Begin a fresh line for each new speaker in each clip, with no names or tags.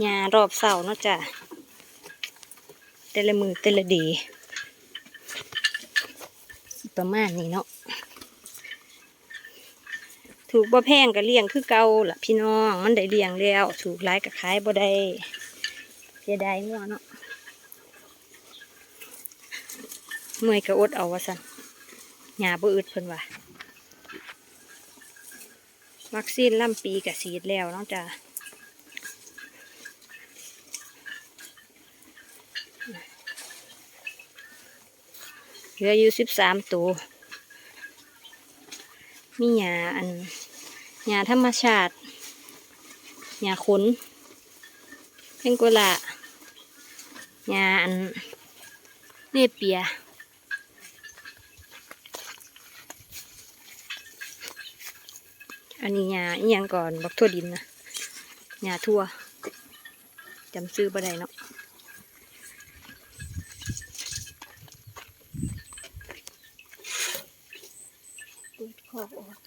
หญ้ารอบเสาเนาะจ้ะแต่ละมือแต่ละดีประมาณนี้เนาะถูกบ่แพงก็เลี้ยงคือเก่าล่ะพี่น้องมันได้เลี้ยงแล้ว ถูกหลายก็ขายบ่ได้เสียดายงัวเนาะเมื่อยก็อดเอาว่าซั่นหญ้าบ่อึดเพิ่นว่าวัคซีนล่ำปีกับสีดแล้วเนาะจ้ะ เหลืออยู่สิบสามตัวมีหญ้าอันหญ้าธรรมชาติหญ้าขนเพงโกลาหญ้าอันเนเปียอันนี้หญ้าอีหยังก่อนบักทั่วดินนะหญ้าทั่วจำซื้อบ่ได้เนาะ เปิดคอกออก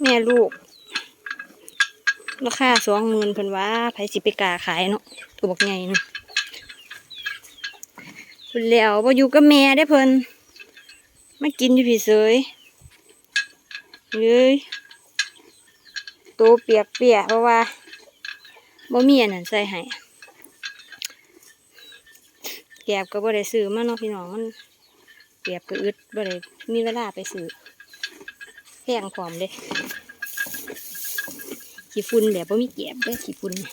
แม่ลูก ราคาสองหมื่นเพิ่นว่าไผสิไปกาขายเนาะตัวบักใหญ่นึงเพิ่นแล้วบ่อยู่กับแม่ได้เพิ่นมากินอยู่พี่เสย เลยตัวเปียกเปียกเพราะว่าบ่มีอันนั้นใส่ให้แกบก็บ่ได้ซื้อมาเนาะพี่น้องมันเปียกก็อึดบ่ได้มีเวลาไปซื้อแพงพร้อมเด้ขี้ฝุ่นแบบบ่มีแกบเด้ขี้ฝุ่นเนี่ย